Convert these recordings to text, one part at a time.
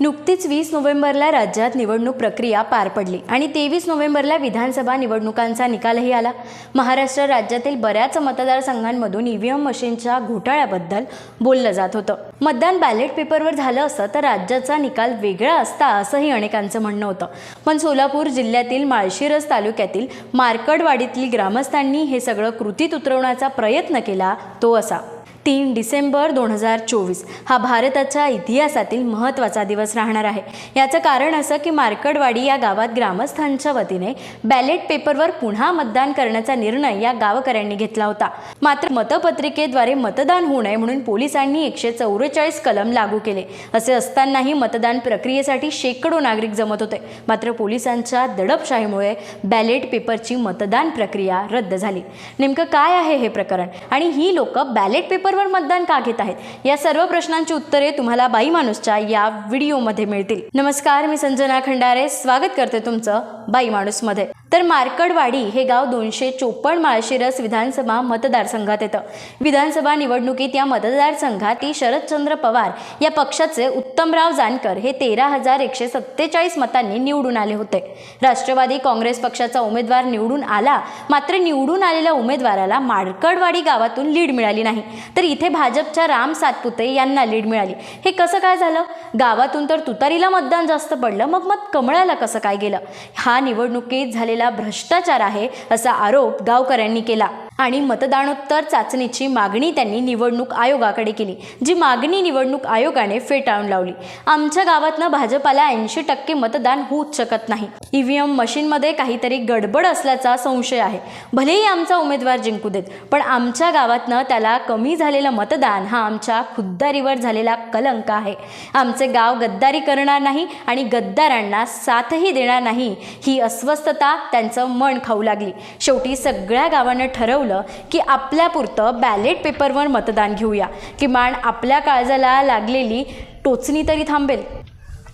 नुकतीच वीस नोव्हेंबरला राज्यात निवडणूक प्रक्रिया पार पडली आणि तेवीस नोव्हेंबरला विधानसभा निवडणुकांचा निकालही आला. महाराष्ट्र राज्यातील बऱ्याच मतदारसंघांमधून ईव्हीएम मशीनच्या घोटाळ्याबद्दल बोललं जात होतं. मतदान बॅलेट पेपरवर झालं असतं तर राज्याचा निकाल वेगळा असता असंही अनेकांचं म्हणणं होतं. पण सोलापूर जिल्ह्यातील माळशिरस तालुक्यातील मार्कडवाडीतील ग्रामस्थांनी हे सगळं कृतीत उतरवण्याचा प्रयत्न केला तो असा. तीन डिसेंबर दोन हजार चोवीस. हा भारताच्या इतिहासातील महत्त्वाचा दिवस राहणार आहे. याचं कारण असं की मार्कडवाडी या गावात ग्रामस्थांच्या वतीने बॅलेट पेपरवर पुन्हा मतदान करण्याचा निर्णय या गावकऱ्यांनी घेतला होता. मात्र मतपत्रिकेद्वारे मतदान होऊ नये म्हणून पोलिसांनी एकशे चौवेचाळीस कलम लागू केले. असे असतानाही मतदान प्रक्रियेसाठी शेकडो नागरिक जमत होते. मात्र पोलिसांच्या दडपशाहीमुळे बॅलेट पेपरची मतदान प्रक्रिया रद्द झाली. नेमकं काय आहे हे प्रकरण? आणि ही लोक बॅलेट पेपर पेपरवर मतदान का घेत आहेत? या सर्व प्रश्नांची उत्तरे तुम्हाला बाई माणूसच्या या व्हिडिओमध्ये मिळतील. नमस्कार मी संजना खंडारे. स्वागत करते तुमचं बाई माणूसमध्ये. तर मार्कडवाडी हे गाव दोनशे चोपन्न माळशिरस विधानसभा मतदारसंघात येतं. विधानसभा निवडणुकीत या मतदारसंघात ती शरदचंद्र पवार या पक्षाचे उत्तमराव जानकर हे तेरा हजार एकशे सत्तेचाळीस मतांनी निवडून आले होते. राष्ट्रवादी काँग्रेस पक्षाचा उमेदवार निवडून आला मात्र निवडून आलेल्या उमेदवाराला मार्कडवाडी गावातून लीड मिळाली नाही. तर इथे भाजपच्या राम सातपुते यांना लीड मिळाली. हे कसं काय झालं? गावातून तर तुतारीला मतदान जास्त पडलं मग मत कमळाला कसं काय गेलं? हा निवडणुकीत झालेला भ्रष्टाचार आहे असा आरोप गावकऱ्यांनी केला. आणि मतदानोत्तर चाचणीची मागणी त्यांनी निवडणूक आयोगाकडे केली जी मागणी निवडणूक आयोगाने फेटाळून लावली. आमच्या गावातनं भाजपाला ऐंशी टक्के मतदान होऊच शकत नाही. ईव्हीएम मशीनमध्ये काहीतरी गडबड असल्याचा संशय आहे. भलेही आमचा उमेदवार जिंकू देत पण आमच्या गावातनं त्याला कमी झालेलं मतदान हा आमच्या खुद्दारीवर झालेला कलंक आहे. आमचे गाव गद्दारी करणार नाही आणि गद्दारांना साथही देणार नाही ही अस्वस्थता त्यांचं मन खाऊ लागली. शेवटी सगळ्या गावानं ठरवलं की आपल्यापुरतं बॅलेट पेपरवर मतदान घेऊया. किमान आपल्या काळजाला लागलेली टोचणी तरी थांबेल.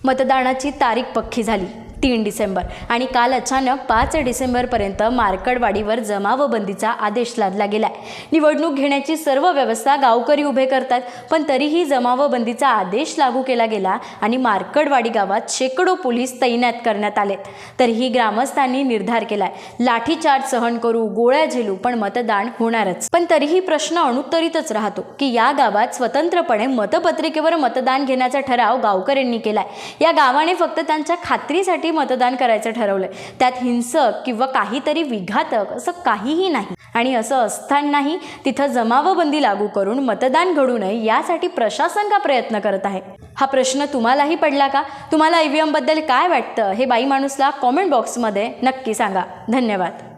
मतदानाची तारीख पक्की झाली. तीन डिसेंबर. आणि काल अचानक पाच डिसेंबरपर्यंत मार्कडवाडीवर जमावबंदीचा आदेश लादला गेलाय. निवडणूक घेण्याची सर्व व्यवस्था गावकरी उभे करतात पण तरीही जमावबंदीचा आदेश लागू केला गेला आणि मार्कडवाडी गावात शेकडो पोलीस तैनात करण्यात आलेत. तरीही ग्रामस्थांनी निर्धार केलाय लाठीचार्ज सहन करू गोळ्या झेलू पण मतदान होणारच. पण तरीही प्रश्न अनुत्तरितच राहतो की या गावात स्वतंत्रपणे मतपत्रिकेवर मतदान घेण्याचा ठराव गावकऱ्यांनी केलाय. या गावाने फक्त त्यांच्या खात्रीसाठी मतदान करायचं ठरवलंय. त्यात हिंसक किंवा काहीतरी विघातक असं काहीही नाही. आणि असं असतानाही तिथं जमावबंदी लागू करून मतदान घडू नये यासाठी प्रशासन का प्रयत्न करत आहे? हा प्रश्न तुम्हालाही पडला का? तुम्हाला ईव्हीएमबद्दल काय वाटतं? हे बाई माणूसला कॉमेंट बॉक्समध्ये नक्की सांगा. धन्यवाद.